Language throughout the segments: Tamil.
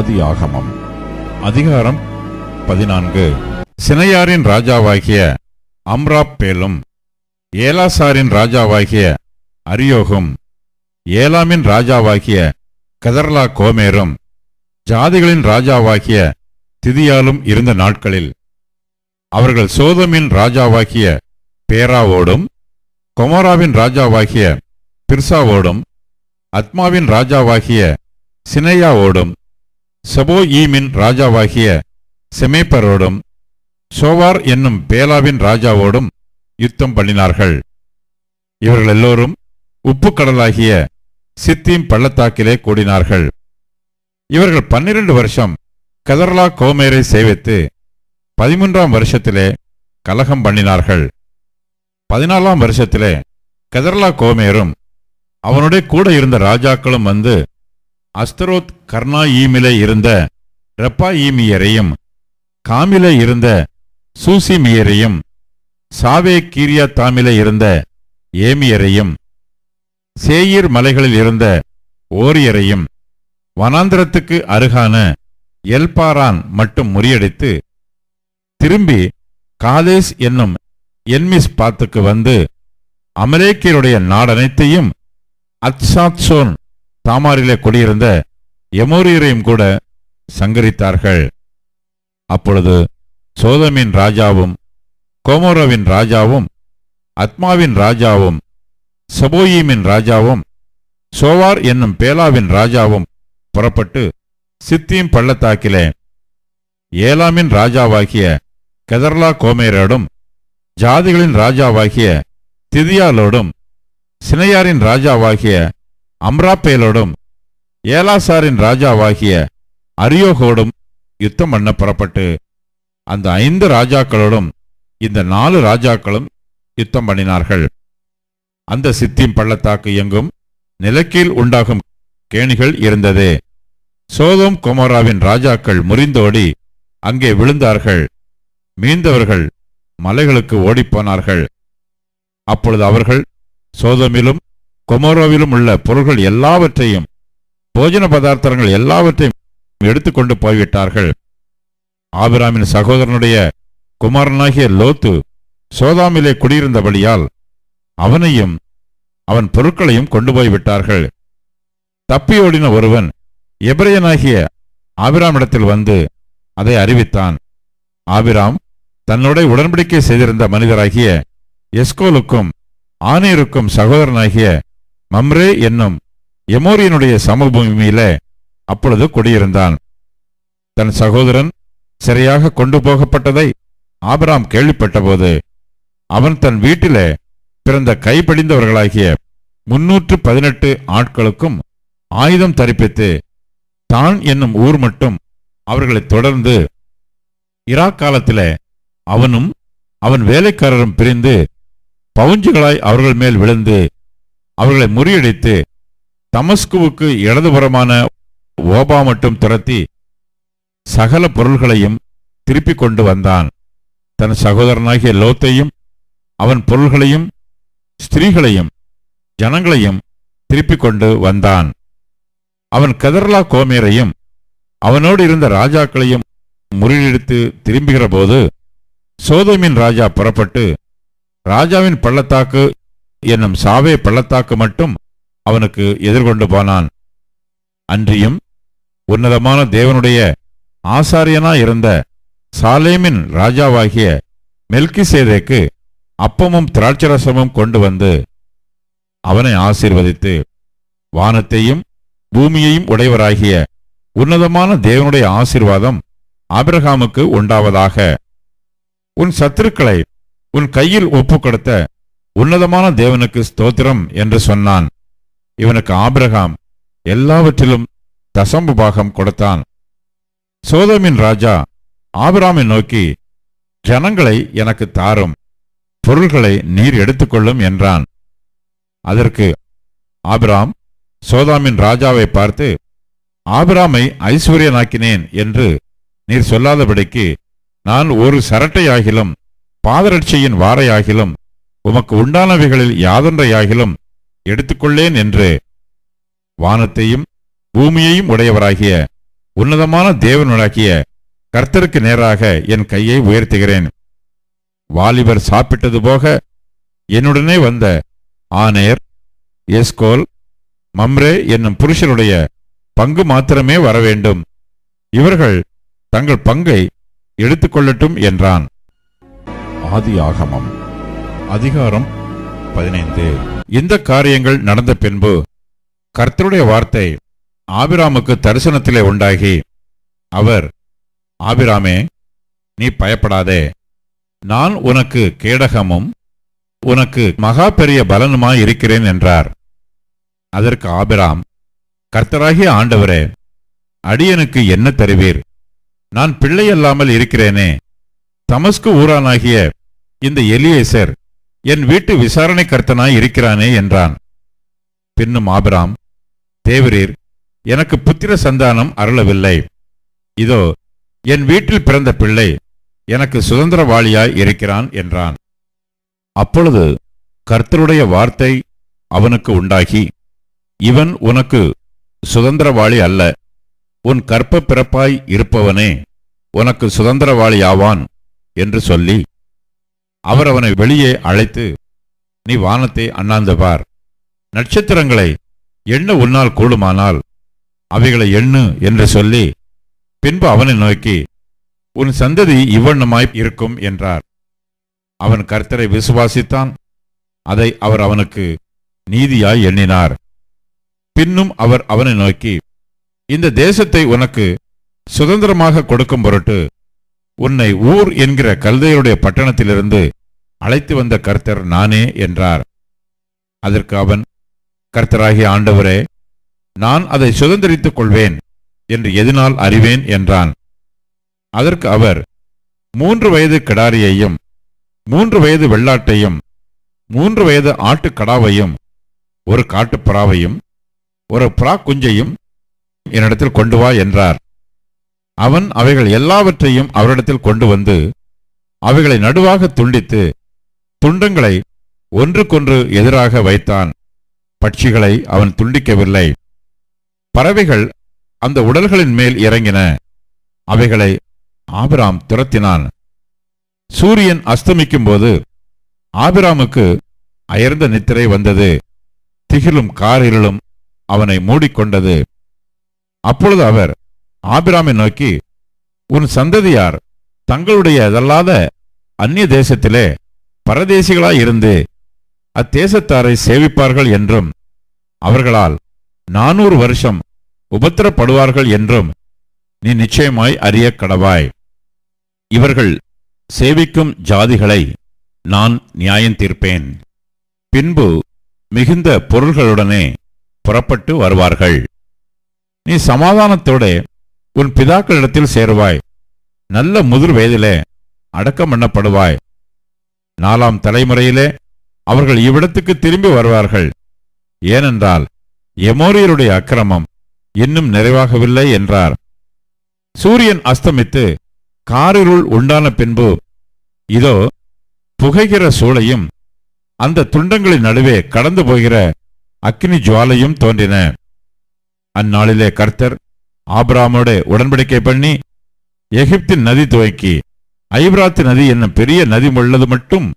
ஆதி ஆகமம் அதிகாரம் பதினான்கு. சினையாரின் ராஜாவாகிய அம்ராப்பேலும் ஏலாசாரின் ராஜாவாகிய அரியோகும் ஏலாமின் ராஜாவாகிய கதர்லா கோமேரும் ஜாதிகளின் ராஜாவாகிய திதியாலும் இருந்த நாட்களில் அவர்கள் சோதமின் ராஜாவாகிய பேராவோடும் கொமராவின் ராஜாவாகிய பிர்சாவோடும் அத்மாவின் ராஜாவாகிய சினையாவோடும் செபோயீமின் ராஜாவாகிய செமேப்பரோடும் சோவார் என்னும் பேலாவின் ராஜாவோடும் யுத்தம் பண்ணினார்கள். இவர்கள் எல்லோரும் உப்பு கடலாகிய சித்தீம் பள்ளத்தாக்கிலே கூடினார்கள். இவர்கள் பன்னிரண்டு வருஷம் கதர்லா கோமேரை சேவித்து பதிமூன்றாம் வருஷத்திலே கலகம் பண்ணினார்கள். பதினாலாம் வருஷத்திலே கதர்லா கோமேரும் அவனுடைய கூட இருந்த ராஜாக்களும் வந்து அஸ்தரோத் கர்ணாயீமிலே இருந்த ரெப்பாயீமியரையும் காமிலே இருந்த சூசிமியரையும் சாவே கீரியா தாமிலே இருந்த ஏமியரையும் சேயீர் மலைகளில் இருந்த ஓரியரையும் வனாந்திரத்துக்கு அருகான எல்பாரான் மட்டும் முறியடித்து திரும்பி காதேஸ் என்னும் என்மிஸ் பாத்துக்கு வந்து அமலேக்கியருடைய நாடனைத்தையும் அத்சாத்சோன் தாமாரிலே குடியிருந்த எமோரியரையும் கூட சங்கரித்தார்கள். அப்பொழுது சோதமின் ராஜாவும் கோமோரோவின் ராஜாவும் அத்மாவின் ராஜாவும் சபோயீமின் ராஜாவும் சோவார் என்னும் பேலாவின் ராஜாவும் புறப்பட்டு சித்தியும் பள்ளத்தாக்கிலே ஏலாமின் ராஜாவாகிய கெதர்லா கோமேரோடும் ஜாதிகளின் ராஜாவாகிய திதியாலோடும் சினையாரின் ராஜாவாகிய அம்ராப்பேலோடும் ஏலாசாரின் ராஜாவாகிய அரியோகோடும் யுத்தம் பண்ண புறப்பட்டு அந்த ஐந்து ராஜாக்களோடும் இந்த நாலு ராஜாக்களும் யுத்தம் பண்ணினார்கள். அந்த சித்திம் பள்ளத்தாக்கு எங்கும் நிலக்கீழ் உண்டாகும் கேணிகள் இருந்தது. சோதோம் கொமோராவின் ராஜாக்கள் முறிந்தோடி அங்கே விழுந்தார்கள். மீந்தவர்கள் மலைகளுக்கு ஓடிப்போனார்கள் அப்பொழுது அவர்கள் சோதோமிலும் கொமோரோவிலும் உள்ள பொருள்கள் எல்லாவற்றையும் போஜன பதார்த்தங்கள் எல்லாவற்றையும் எடுத்துக்கொண்டு போய்விட்டார்கள். ஆபிராமின் சகோதரனுடைய குமாரனாகிய லோத்து சோதாமிலே குடியிருந்தபடியால் அவனையும் அவன் பொருட்களையும் கொண்டு போய் விட்டார்கள் தப்பியோடின ஒருவன் எபிரையனாகிய ஆபிராமிடத்தில் வந்து அதை அறிவித்தான். ஆபிராம் தன்னோட உடன்படிக்கை செய்திருந்த மனிதராகிய எஸ்கோலுக்கும் ஆனேருக்கும் சகோதரனாகிய மம்ரே என்னும் எமோரியனுடைய சமபூமியில அப்பொழுது குடியிருந்தான். தன் சகோதரன் சரியாக கொண்டு போகப்பட்டதை ஆபராம் கேள்விப்பட்டபோது அவன் தன் வீட்டிலே பிறந்த கைப்படிந்தவர்களாகிய முன்னூற்று பதினெட்டு ஆட்களுக்கும் ஆயுதம் தரிப்பித்து தான் என்னும் ஊர் மட்டும் அவர்களை தொடர்ந்து இராக் காலத்தில் அவனும் அவன் வேலைக்காரரும் பிரிந்து பவுஞ்சுகளாய் அவர்கள் மேல் விழுந்து அவர்களை முறியடித்து தமஸ்குவுக்கு இடதுபுறமான ஓபா மட்டும் துரத்தி சகல பொருள்களையும் திருப்பிக் கொண்டு வந்தான். தன் சகோதரனாகிய லோத்தையும் அவன் பொருள்களையும் ஸ்திரீகளையும் ஜனங்களையும் திருப்பிக் கொண்டு வந்தான். அவன் கதர்லா கோமேரையும் அவனோடு இருந்த ராஜாக்களையும் முறியடித்து திரும்புகிற போது ராஜா புறப்பட்டு ராஜாவின் பள்ளத்தாக்கு என்னும் சாவே பள்ளத்தாக்கு மட்டும் அவனுக்கு எதிர்கொண்டு போனான். அன்றியும் உன்னதமான தேவனுடைய ஆசாரியனா இருந்த சாலேமின் ராஜாவாகிய மெல்கிசேதேக்கு அப்பமும் திராட்சரசமும் கொண்டு வந்து அவனை ஆசீர்வதித்து வானத்தையும் பூமியையும் உடையவராகிய உன்னதமான தேவனுடைய ஆசீர்வாதம் ஆபிரகாமுக்கு உண்டாவதாக. உன் சத்துருக்களை உன் கையில் ஒப்புக்கொடுத்த உன்னதமான தேவனுக்கு ஸ்தோத்திரம் என்று சொன்னான். இவனுக்கு ஆபிரகாம் எல்லாவற்றிலும் தசம்பு பாகம் கொடுத்தான். சோதமின் ராஜா ஆபிராமை நோக்கி ஜனங்களை எனக்கு தாரும் பொருள்களை நீர் எடுத்துக்கொள்ளும் என்றான். அதற்கு ஆபிராம் சோதாமின் ராஜாவை பார்த்து ஆபிராமை ஐஸ்வர்யனாக்கினேன் என்று நீர் சொல்லாதபடிக்கு நான் ஒரு சரட்டையாகிலும் பாதரட்சியின் வாரையாகிலும் உமக்கு உண்டானவைகளில் யாதொன்றையாகிலும் எடுத்துக்கொள்ளேன் என்று வானத்தையும் பூமியையும் உடையவராகிய உன்னதமான தேவனுடாகிய கர்த்தருக்கு நேராக என் கையை உயர்த்துகிறேன். வாலிபர் சாப்பிட்டது போக என்னுடனே வந்த ஆனேர் எஸ்கோல் மம்ரே என்னும் புருஷனுடைய பங்கு மாத்திரமே வர வேண்டும் இவர்கள் தங்கள் பங்கை எடுத்துக்கொள்ளட்டும் என்றான். ஆதி ஆகமம் அதிகாரம் பதினைந்து. இந்த காரியங்கள் நடந்த பின்பு கர்த்தருடைய வார்த்தை ஆபிராமுக்கு தரிசனத்திலே உண்டாகி அவர் ஆபிராமே நீ பயப்படாதே. நான் உனக்கு கேடகமும் உனக்கு மகா பெரிய பலனுமாய் இருக்கிறேன் என்றார். அதற்கு ஆபிராம் கர்த்தராகிய ஆண்டவரே அடியனுக்கு என்ன தருவீர்? நான் பிள்ளையல்லாமல் இருக்கிறேனே. தமஸ்கு ஊரானாகிய இந்த எலியேசர் என் வீட்டு விசாரணை கர்த்தனாய் இருக்கிறானே என்றான். பின்னும் ஆபிராம் தேவரீர் எனக்கு புத்திர சந்தானம் அருளவில்லை. இதோ என் வீட்டில் பிறந்த பிள்ளை எனக்கு சுதந்திரவாளியாய் இருக்கிறான் என்றான். அப்பொழுது கர்த்தருடைய வார்த்தை அவனுக்கு உண்டாகி இவன் உனக்கு சுதந்திரவாளி அல்ல உன் கற்ப பிறப்பாய் இருப்பவனே உனக்கு சுதந்திரவாளியாவான் என்று சொல்லி அவர் அவனை வெளியே அழைத்து நீ வானத்தை அண்ணாந்து பார். நட்சத்திரங்களை எண்ண உன்னால் கூடுமானால் அவைகளை எண்ணு என்று சொல்லி பின்பு அவனை நோக்கி உன் சந்ததி இவ்வண்ணமாய் இருக்கும் என்றார். அவன் கர்த்தரை விசுவாசித்தான். அதை அவர் அவனுக்கு நீதியாய் எண்ணினார். பின்னும் அவர் அவனை நோக்கி இந்த தேசத்தை உனக்கு சுதந்திரமாக கொடுக்கும் பொருட்டு உன்னை ஊர் என்கிற கல்தையருடைய பட்டணத்திலிருந்து அழைத்து வந்த கர்த்தர் நானே என்றார். அதற்கு அவன் கர்த்தராகிய ஆண்டவரே நான் அதை சுதந்திரித்துக் கொள்வேன் என்று எதனால் அறிவேன் என்றான். அதற்கு அவர் மூன்று வயது கிடாரியையும் மூன்று வயது வெள்ளாட்டையும் மூன்று வயது ஆட்டுக்கடாவையும் ஒரு காட்டுப்புறாவையும் ஒரு புறா குஞ்சையும் என்னிடத்தில் கொண்டு வா என்றார். அவன் அவைகள் எல்லாவற்றையும் அவரிடத்தில் கொண்டு வந்து அவைகளை நடுவாக துண்டித்து துண்டங்களை ஒன்றுக்கொன்று எதிராக வைத்தான். பட்சிகளை அவன் துண்டிக்கவில்லை. பறவைகள் அந்த உடல்களின் மேல் இறங்கின. அவைகளை ஆபிராம் துரத்தினான். சூரியன் அஸ்தமிக்கும் போது ஆபிராமுக்கு அயர்ந்த நித்திரை வந்தது. திகிலும் காரிருளும் அவனை மூடிக்கொண்டது. அப்பொழுது அவர் ஆபிராமை நோக்கி உன் சந்ததியார் தங்களுடைய அதல்லாத அந்நிய தேசத்திலே பரதேசிகளாயிருந்து அத்தேசத்தாரை சேவிப்பார்கள் என்றும் அவர்களால் நானூறு வருஷம் உபத்திரப்படுவார்கள் என்றும் நீ நிச்சயமாய் அறிய கடவாய். இவர்கள் சேவிக்கும் ஜாதிகளை நான் நியாயம் தீர்ப்பேன். பின்பு மிகுந்த பொருள்களுடனே புறப்பட்டு வருவார்கள். நீ சமாதானத்தோட உன் பிதாக்களிடத்தில் சேருவாய். நல்ல முதிர் வயதிலே அடக்கம் பண்ணப்படுவாய். நாலாம் தலைமுறையிலே அவர்கள் இவ்விடத்துக்கு திரும்பி வருவார்கள். ஏனென்றால் எமோரியருடைய அக்கிரமம் இன்னும் நிறைவாகவில்லை என்றார். சூரியன் அஸ்தமித்து காரிருள் உண்டான பின்பு இதோ புகைகிற சூளையும் அந்த துண்டங்களின் நடுவே கடந்து போகிற அக்னி ஜுவாலையும் தோன்றின. அந்நாளிலே கர்த்தர் ஆபிராமோட உடன்படிக்கை பண்ணி எகிப்தின் நதி துவக்கி ஐப்ராத்து நதி என்னும் பெரிய நதி உள்ளது மட்டும்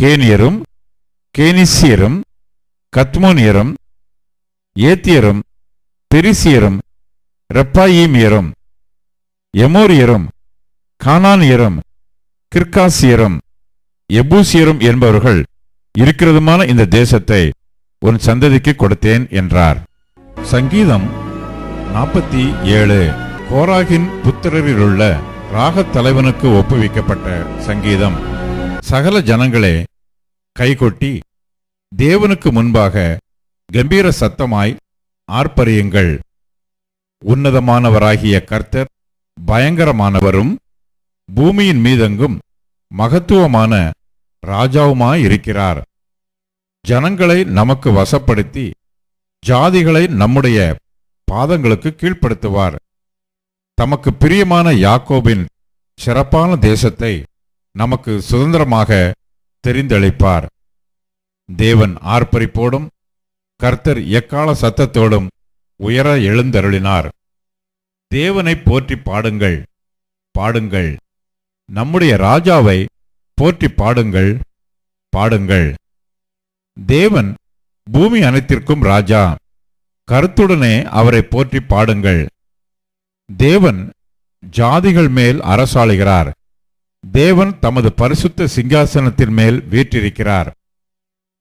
கேனியரும் கேனிசியரும் கத்மோனியரும் ஏத்தியரும் பெரிசியரும் ரெப்பாயீமியரும் எமோரியரும் கானானியரும் கிர்காசியரும் எபூசியரும் என்பவர்கள் இருக்கிறதுமான இந்த தேசத்தை உன் சந்ததிக்கு கொடுத்தேன் என்றார். சங்கீதம் நாற்பத்தி ஏழு. கோராகின் புத்திரரிலுள்ள ராகத் தலைவனுக்கு ஒப்புவிக்கப்பட்ட சங்கீதம். சகல ஜனங்களே கைகொட்டி தேவனுக்கு முன்பாக கம்பீர சத்தமாய் ஆர்ப்பரியுங்கள். உன்னதமானவராகிய கர்த்தர் பயங்கரமானவரும் பூமியின் மீதெங்கும் மகத்துவமான ராஜாவுமாயிருக்கிறார். ஜனங்களை நமக்கு வசப்படுத்தி ஜாதிகளை நம்முடைய பாதங்களுக்கு கீழ்ப்படுத்துவார். தமக்கு பிரியமான யாக்கோபின் சிறப்பான தேசத்தை நமக்கு சுதந்திரமாக தெரிந்தளிப்பார். தேவன் ஆர்ப்பரிப்போடும் கர்த்தர் எக்கால சத்தத்தோடும் உயர எழுந்தருளினார். தேவனை போற்றி பாடுங்கள் பாடுங்கள். நம்முடைய ராஜாவை போற்றி பாடுங்கள் பாடுங்கள். தேவன் பூமி அனைத்திற்கும் ராஜா. கருத்துடனே அவரை போற்றி பாடுங்கள். தேவன் ஜாதிகள் மேல் அரசாளுகிறார். தேவன் தமது பரிசுத்த சிங்காசனத்தின் மேல் வீற்றிருக்கிறார்.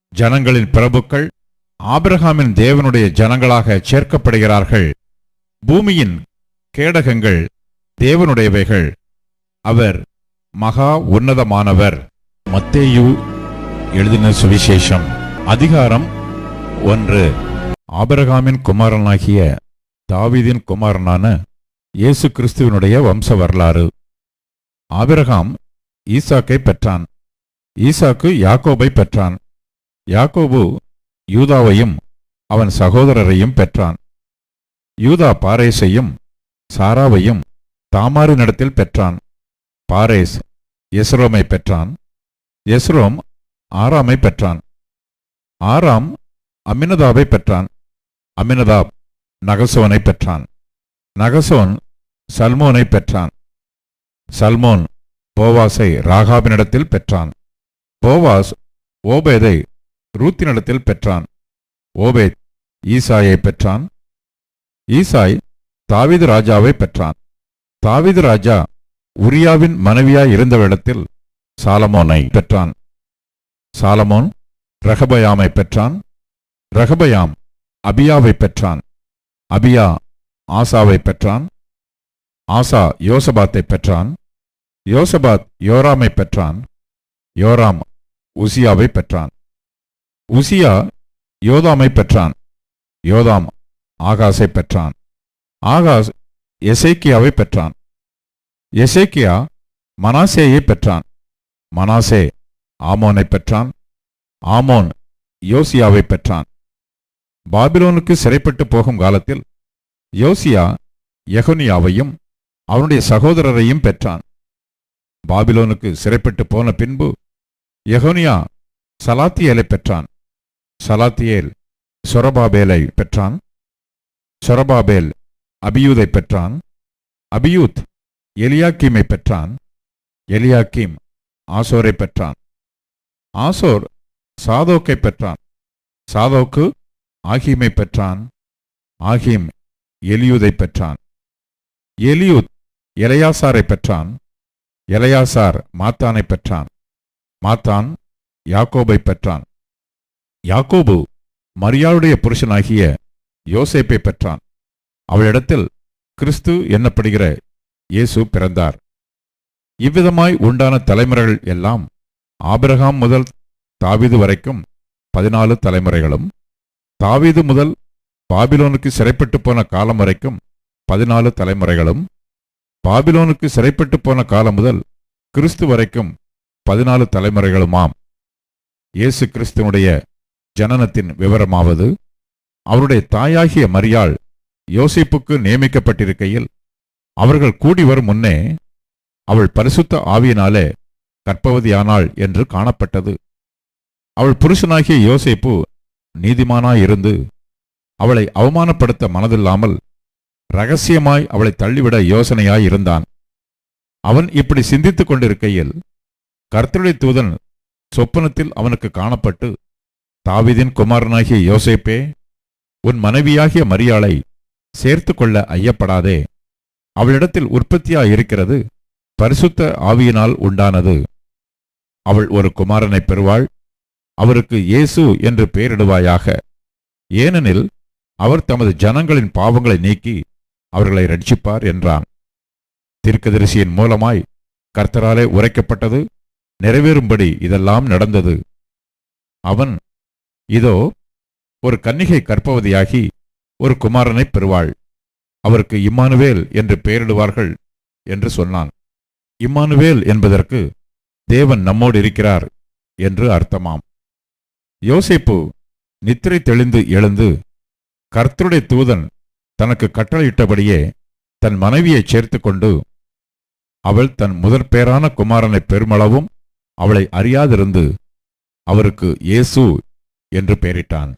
ஜனங்களின் பிரபுக்கள் ஆபிரகாமின் தேவனுடைய ஜனங்களாக சேர்க்கப்படுகிறார்கள். பூமியின் கேடகங்கள் தேவனுடையவைகள். அவர் மகா உன்னதமானவர். மத்தேயு எழுதின சுவிசேஷம் அதிகாரம் ஒன்று. ஆபிரகாமின் குமாரனாகிய தாவிதின் குமாரனான இயேசு கிறிஸ்துவினுடைய வம்ச வரலாறு. ஆபிரகாம் ஈசாக்கை பெற்றான். ஈசாக்கு யாக்கோபை பெற்றான். யாக்கோபு யூதாவையும் அவன் சகோதரரையும் பெற்றான். யூதா பாரேஸையும் சாராவையும் தாமாரினிடத்தில் பெற்றான். பாரேஸ் எஸ்ரோமை பெற்றான். எஸ்ரோம் ஆராமை பெற்றான். ஆராம் அமினதாவை பெற்றான். அமினதாப் நகசோனை பெற்றான். நகசோன் சல்மோனை பெற்றான். சல்மோன் போவாஸை ராகாபினிடத்தில் பெற்றான். போவாஸ் ஓபேதை ரூத்தினிடத்தில் பெற்றான். ஓபேத் ஈசாயை பெற்றான். ஈசாய் தாவீது ராஜாவை பெற்றான். தாவீது ராஜா உரியாவின் மனைவியாய் இருந்தவரிடத்தில் சாலமோனை பெற்றான். சாலமோன் ரகபயாமை பெற்றான். ரகபயாம் அபியாவை பெற்றான். அபியா ஆசாவை பெற்றான். ஆசா யோசபாத்தை பெற்றான். யோசபாத் யோராமை பெற்றான். யோராம் உசியாவை பெற்றான். உசியா யோதாமை பெற்றான். யோதாம் ஆகாஸை பெற்றான். ஆகாஸ் எசேக்கியாவை பெற்றான். எசேக்கியா மனாசேயை பெற்றான். மனாசே ஆமோனை பெற்றான். ஆமோன் யோசியாவை பெற்றான். பாபிலோனுக்கு சிறைப்பட்டு போகும் காலத்தில் யோசியா யகுனியாவையும் அவனுடைய சகோதரரையும் பெற்றான். பாபிலோனுக்கு சிறைப்பட்டு போன பின்பு யகோனியா சலாத்தியேலை பெற்றான். சலாத்தியேல் சொரபாபேலை பெற்றான். சொரபாபேல் அபியூதை பெற்றான். அபியூத் எலியாக்கீமை பெற்றான். எலியாக்கீம் ஆசோரை பெற்றான். ஆசோர் சாதோக்கை பெற்றான். சாதோக்கு ஆகிமை பெற்றான் ஆகீம் எலியூதை பெற்றான். எலியூத் எலையாசாரை பெற்றான் எலையாசார் மாத்தானை பெற்றான் மாத்தான் யாக்கோபை பெற்றான். யாக்கோபு மரியாளுடைய புருஷனாகிய யோசேப்பை பெற்றான். அவளிடத்தில் கிறிஸ்து என்னப்படுகிற இயேசு பிறந்தார். இவ்விதமாய் உண்டான தலைமுறைகள் எல்லாம் ஆபிரகாம் முதல் தாவிது வரைக்கும் பதினாலு தலைமுறைகளும் தாவீது முதல் பாபிலோனுக்கு சிறைப்பட்டு போன காலம் வரைக்கும் பதினாலு தலைமுறைகளும் பாபிலோனுக்கு சிறைப்பட்டு போன காலம் முதல் கிறிஸ்து வரைக்கும் பதினாலு தலைமுறைகளுமாம். இயேசு கிறிஸ்துவனுடைய ஜனனத்தின் விவரமாவது அவருடைய தாயாகிய மரியாள் யோசிப்புக்கு நியமிக்கப்பட்டிருக்கையில் அவர்கள் கூடி வரும் முன்னே அவள் பரிசுத்த ஆவியினாலே கற்பவதியானாள் என்று காணப்பட்டது. அவள் புருஷனாகிய யோசேப்பு நீதிமானாயிருந்து அவளை அவமானப்படுத்த மனதில்லாமல் ரகசியமாய் அவளை தள்ளிவிட யோசனையாய் இருந்தான். அவன் இப்படி சிந்தித்துக் கொண்டிருக்கையில் கர்த்தருடைய தூதன் சொப்பனத்தில் அவனுக்கு காணப்பட்டு தாவிதின் குமாரனாகிய யோசேப்பே உன் மனைவியாகிய மரியாளை சேர்த்து கொள்ள ஐயப்படாதே. அவளிடத்தில் உற்பத்தியாயிருக்கிறது பரிசுத்த ஆவியினால் உண்டானது. அவள் ஒரு குமாரனைப் பெறுவாள். அவருக்கு இயேசு என்று பெயரிடுவாயாக. ஏனெனில் அவர் தமது ஜனங்களின் பாவங்களை நீக்கி அவர்களை ரட்சிப்பார் என்றான். தீர்க்கதரிசியின் மூலமாய் கர்த்தராலே உரைக்கப்பட்டது நிறைவேறும்படி இதெல்லாம் நடந்தது. அவன் இதோ ஒரு கன்னிகை கற்பவதியாகி ஒரு குமாரனைப் பெறுவாள். அவருக்கு இம்மானுவேல் என்று பெயரிடுவார்கள் என்று சொன்னான். இம்மானுவேல் என்பதற்கு தேவன் நம்மோடு இருக்கிறார் என்று அர்த்தமாம். யோசிப்பு நித்திரை தெளிந்து எழுந்து கர்த்தருடைய தூதன் தனக்கு கட்டளையிட்டபடியே தன் மனைவியைச் சேர்த்துக்கொண்டு அவள் தன் முதற் பேரான குமாரனை பெருமளவும் அவளை அறியாதிருந்து அவருக்கு இயேசு என்று பெயரிட்டான்.